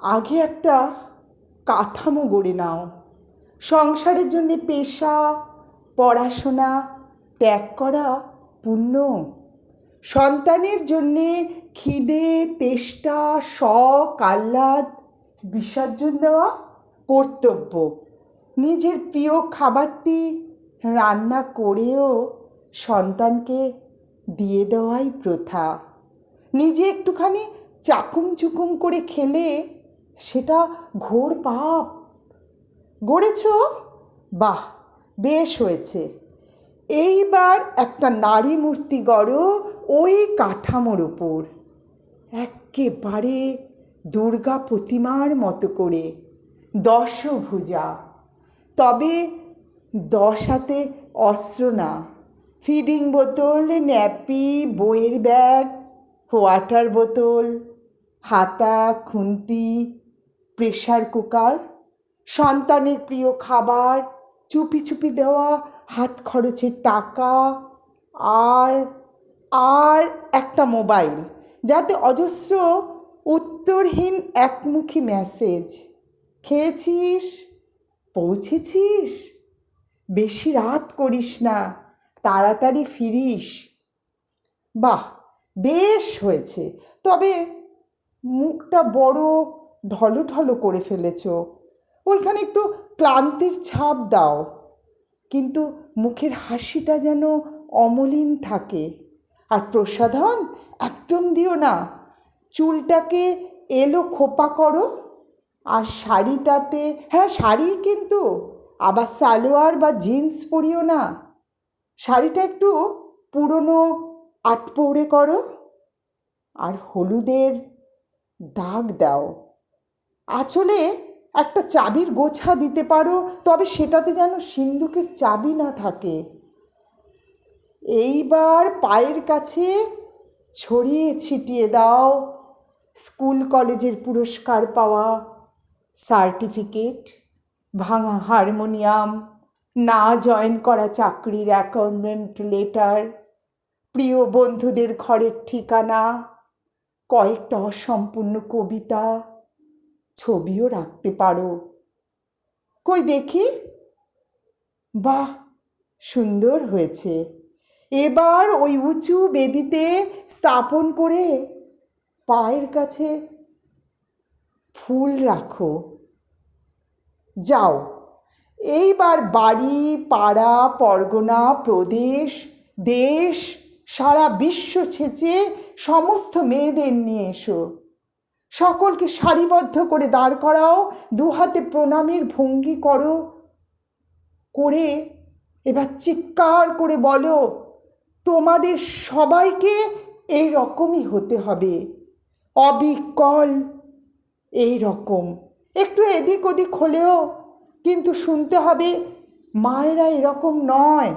আগে একটা কাঠামো গড়ে নাও। সংসারের জন্যে পেশা, পড়াশোনা, ত্যাগ করা পুণ্য সন্তানের জন্যে খিদে, তেষ্টা, শখ, আহ্লাদ, বিসর্জন দেওয়া কর্তব্য। নিজের প্রিয় খাবারটি রান্না করেও সন্তানকে দিয়ে দেওয়াই প্রথা। নিজে একটুখানি চাকুম চুকুম করে খেলে সেটা ঘোর পাপ। গড়েছ? বাহ, বেশ হয়েছে। এইবার একটা নারী মূর্তি গড়ো ওই কাঠামোর ওপর। একেবারে দুর্গা প্রতিমার মতো করে। দশভুজা। তবে দশ হাতে অস্ত্র না। ফিডিং বোতল, ন্যাপি, বইয়ের ব্যাগ, ওয়াটার বোতল, হাতা, খুন্তি প্রেশার কুকার, সন্তানের প্রিয় খাবার, চুপি চুপি দেওয়া, হাত খরচের টাকা, আর আর একটা মোবাইল, যাতে অজস্র, উত্তরহীন একমুখী মেসেজ খেয়েছিস? পৌঁছেছিস? বেশি রাত করিস না, তাড়াতাড়ি ফিরিস। বাহ, বেশ হয়েছে, তবে মুখটা বড় ঢলো ঢলো করে ফেলেছ। ওইখানে একটু ক্লান্তির ছাপ দাও। কিন্তু মুখের হাসিটা যেন অমলিন থাকে। আর প্রসাধন, একদম দিও না। চুলটাকে এলো খোপা করো। আর শাড়িটাতে হ্যাঁ শাড়ি কিন্তু, আবার সালোয়ার বা জিন্স পরিও না। শাড়িটা একটু পুরনো আটপৌড়ে করো। আর হলুদের দাগ দাও। আঁচলে একটা চাবির গোছা দিতে পারো, তবে সেটাতে যেন সিন্দুকের চাবি না থাকে। এইবার পায়ের কাছে ছড়িয়ে ছিটিয়ে দাও স্কুল কলেজের পুরস্কার পাওয়া সার্টিফিকেট, ভাঙা হারমোনিয়াম, না জয়েন করা চাকরির অ্যাকাউন্টমেন্ট লেটার, প্রিয় বন্ধুদের ঘরের ঠিকানা, কয়েকটা অসম্পূর্ণ কবিতা ছবিও রাখতে পারো। কই দেখি? বাহ, সুন্দর হয়েছে। এবার ওই উঁচু বেদিতে স্থাপন করে পায়ের কাছে ফুল রাখো। যাও, এইবার বাড়ি, পাড়া, পরগনা, প্রদেশ, দেশ, সারা বিশ্ব ছেঁচে সমস্ত মেয়েদের নিয়ে এসো। সকলকে সারিবদ্ধ করে দাঁড় করাও, দু হাতে প্রণামের ভঙ্গি করো, করে এবার চিৎকার করে বলো, তোমাদের সবাইকে এই রকমই হতে হবে। অবিকল এই রকম একটু এদিক ওদিক হলেও কিন্তু শুনতে হবে, মায়েরা এরকম নয়।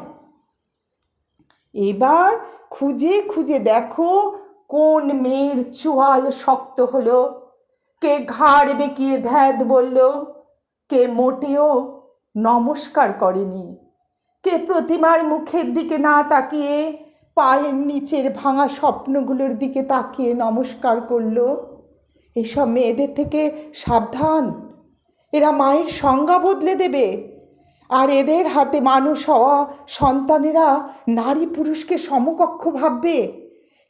এবার খুঁজে খুঁজে দেখো কোন মেয়ের চোয়াল শক্ত হলো? কে ঘাড় বেঁকিয়ে ধ্যাদ বলল, কে মোটেও নমস্কার করেনি? কে প্রতিমার মুখের দিকে না তাকিয়ে পায়ের নিচের ভাঙা স্বপ্নগুলোর দিকে তাকিয়ে নমস্কার করল? এসব মেয়েদের থেকে সাবধান। এরা মায়ের সংজ্ঞা বদলে দেবে। আর এদের হাতে মানুষ হওয়া সন্তানেরা নারী পুরুষকে সমকক্ষ ভাববে।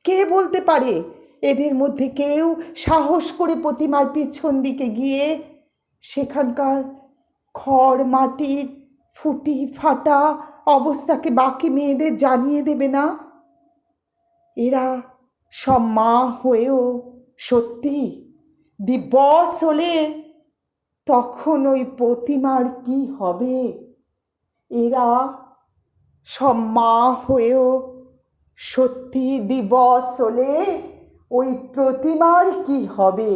কে বলতে পারে? এদের মধ্যে কেউ সাহস করে প্রতিমার পিছন দিকে গিয়ে সেখানকার খড়, মাটির ফুটি, ফাটা অবস্থাকে বাকি মেয়েদের জানিয়ে দেবে না? এরা সব মা হয়েও সত্যি দিবস হলে তখন ওই প্রতিমার কি হবে? এরা সব মা হয়েও সত্যি দিবস হলে ওই প্রতিমার কি হবে?